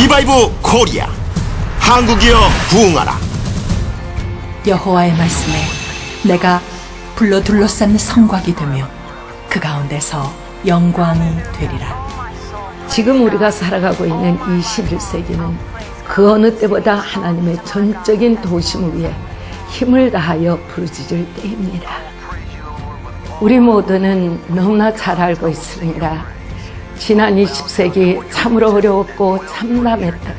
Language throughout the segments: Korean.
리바이브 코리아 한국이여 부흥하라 여호와의 말씀에 내가 불러 둘러싼 성곽이 되며 그 가운데서 영광이 되리라. 지금 우리가 살아가고 있는 이 11세기는 그 어느 때보다 하나님의 전적인 도심을 위해 힘을 다하여 부르짖을 때입니다. 우리 모두는 너무나 잘 알고 있으니라 지난 20세기 참으로 어려웠고 참담했던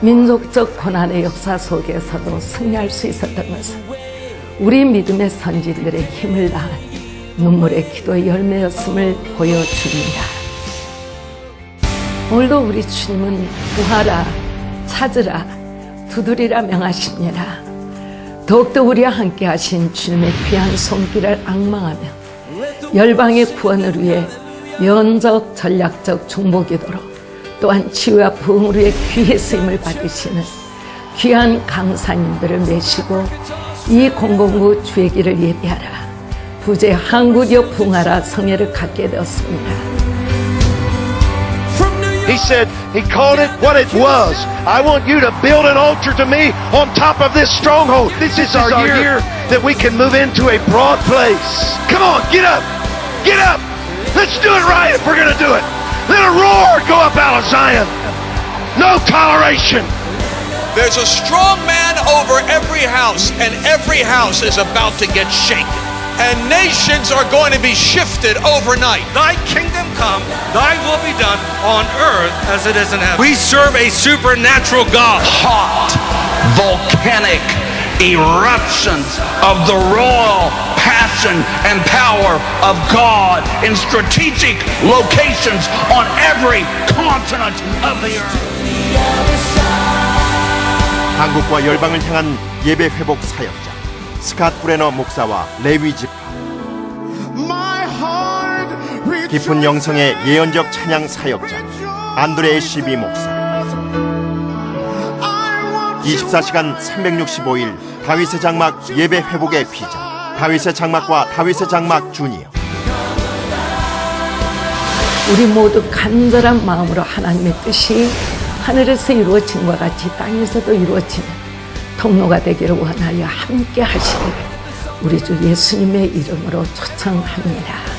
민족적 고난의 역사 속에서도 승리할 수 있었던 것은 우리 믿음의 선진들의 힘을 다한 눈물의 기도의 열매였음을 보여줍니다. 오늘도 우리 주님은 구하라, 찾으라, 두드리라 명하십니다. 더욱더 우리와 함께 하신 주님의 귀한 손길을 악망하며 열방의 구원을 위해 면적, 전략적 중보기도로 또한 치유와 위해 귀의 쓰임을 받으시는 귀한 강사님들을 메시고 이 공공구 주의 길을 예배하라. 부재 한국여 부흥하라 성회를 갖게 되었습니다. He said, He called it what it was. I want you to build an altar to me on top of this stronghold. This, is, our, year. that we can move into a broad place. Come on, get up. Get up. Let's do it right if we're going to do it. Let a roar go up out of Zion. No toleration. There's a strong man over every house, and every house is about to get shaken. And nations are going to be shifted overnight. Thy kingdom come, thy will be done on earth as it is in heaven. We serve a supernatural God. hot volcanic eruptions of the royal passion and power of God in strategic locations on every continent of the earth. 한국과 열방을 향한 예배 회복 사역자 스캇 브레너 목사와 레위 지파 깊은 영성의 예언적 찬양 사역자 안드레 시비 목사 24시간 365일 다윗의 장막 예배 회복의 피자 다윗의 장막과 다윗의 장막 주니어 우리 모두 간절한 마음으로 하나님의 뜻이 하늘에서 이루어진 것 같이 땅에서도 이루어지는 통로가 되기를 원하여 함께 하시기를 우리 주 예수님의 이름으로 초청합니다.